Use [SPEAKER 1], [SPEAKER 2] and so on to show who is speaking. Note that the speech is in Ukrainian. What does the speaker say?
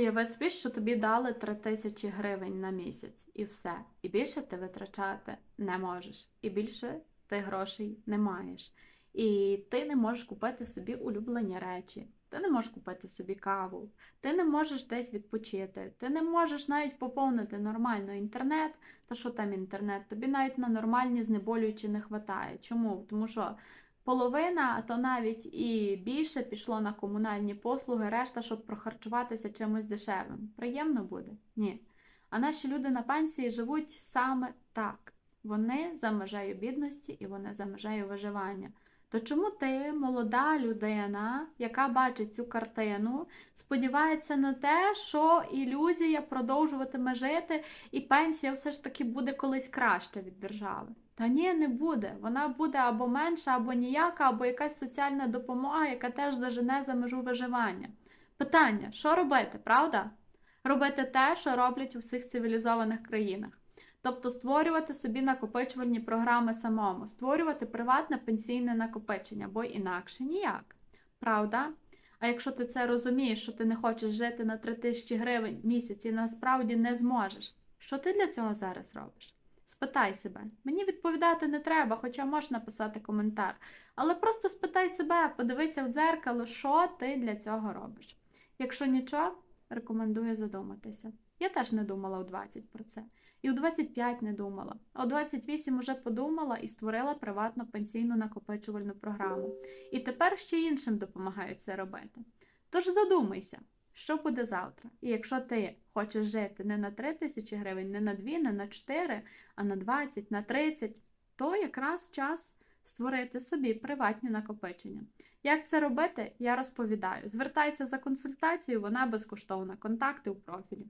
[SPEAKER 1] Уяви собі, що тобі дали 3 тисячі гривень на місяць і все. І більше ти витрачати не можеш. І більше ти грошей не маєш. І ти не можеш купити собі улюблені речі. Ти не можеш купити собі каву, ти не можеш десь відпочити, ти не можеш навіть поповнити нормально інтернет. Та що там інтернет? Тобі навіть на нормальні знеболюючі не вистачає. Чому? Тому що половина, а то навіть і більше пішло на комунальні послуги, решта, щоб прохарчуватися чимось дешевим. Приємно буде? Ні. А наші люди на пенсії живуть саме так. Вони за межею бідності і вони за межею виживання. То чому ти, молода людина, яка бачить цю картину, сподівається на те, що ілюзія продовжуватиме жити, і пенсія все ж таки буде колись краще від держави? Та ні, не буде. Вона буде або менша, або ніяка, або якась соціальна допомога, яка теж зажене за межу виживання. Питання: що робити, правда? Робити те, що роблять у всіх цивілізованих країнах. Тобто створювати собі накопичувальні програми самому, створювати приватне пенсійне накопичення, бо інакше ніяк. Правда? А якщо ти це розумієш, що ти не хочеш жити на 3 тисячі гривень в місяць і насправді не зможеш, що ти для цього зараз робиш? Спитай себе. Мені відповідати не треба, хоча можеш написати коментар. Але просто спитай себе, подивися в дзеркало, що ти для цього робиш. Якщо нічого, рекомендую задуматися. Я теж не думала у 20 про це. І у 25 не думала. А у 28 уже подумала і створила приватну пенсійну накопичувальну програму. І тепер ще іншим допомагаю це робити. Тож задумайся, що буде завтра. І якщо ти хочеш жити не на 3 тисячі гривень, не на 2, не на 4, а на 20, на 30, то якраз час створити собі приватні накопичення. Як це робити, я розповідаю. Звертайся за консультацією, вона безкоштовна. Контакти у профілі.